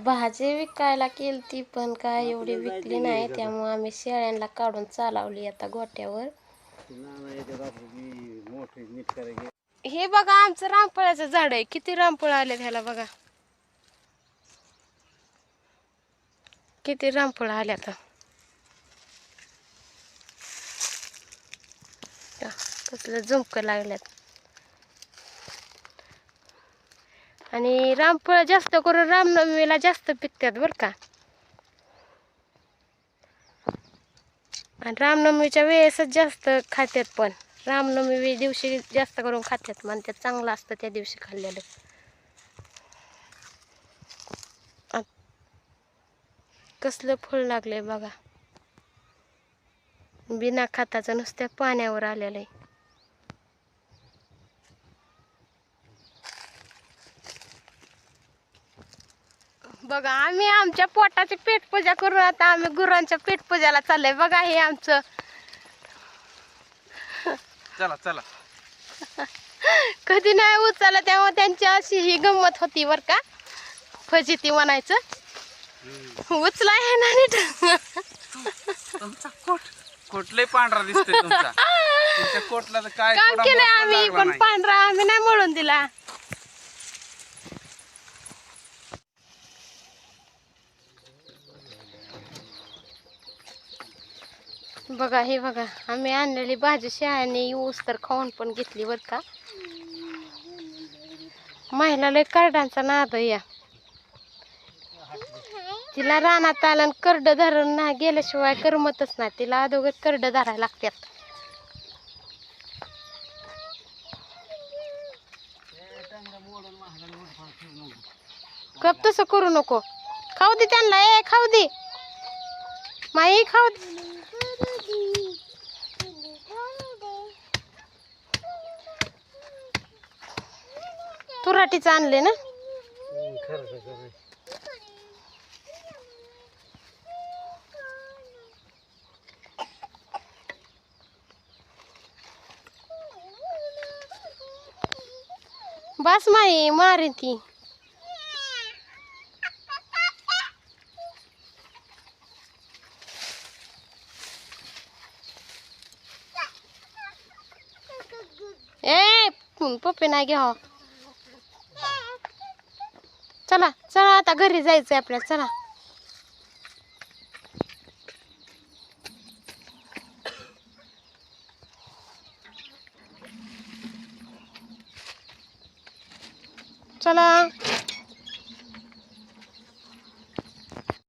भाजी विकायला केली ती पण काय एवढी विकली नाही. त्यामुळे आम्ही शेळ्यांना काढून चालवली आता गोट्यावर. हे बघा आमचं रामफळाचं झाड आहे. किती रामफळ आले ह्याला बघा. किती रामफळ आले आता कसलं झुमकं लागल्यात. आणि रामफळ जास्त करून रामनवमीला जास्त पिकतात बरं का. आणि रामनवमीच्या वेळेसच जास्त खात्यात पण. रामनवमी दिवशी जास्त करून खात्यात म्हणतात चांगलं असतं त्या दिवशी खाल्लेलं. कसलं फळ लागलंय बघा. बिना खाताचं नुसत्या पाण्यावर आलेलं आहे. बघा आम्ही आमच्या पोटाची पेटपूजा करून आता आम्ही गुरांच्या पेटपूजाला चाललंय. बघा हे आमचं. चला चला. कधी नाही उचललं तेव्हा त्यांची अशी ही गंमत होती बर का? फजिती म्हणायचं. उचला हे ना नीट. तुमचा कोट कोटले पांढरा दिसतोय तुमचा. तुमच्या कोटला तर काय काम केलंय आम्ही पण. पांढरा आम्ही नाही म्हणून दिला. बघा हे बघा आम्ही आणलेली भाजी शहाणे ऊस तर खाऊन पण घेतली बरं का. महिला लय करडांचा नाद या. तिला रानात आलं आणि करड धरून ना गेल्याशिवाय करमतच नाही. तिला अगोदर करड धरायला लागतात. कप तसं करू नको. खाऊ दे त्यांना ए खाऊ दे. माई खाऊ दे. तुराटीचं आणले ना? बस माई मारे ती. ए पप्पे नाही घ्या चला चला आता घरी जायचं आहे आपल्याला चला. चला.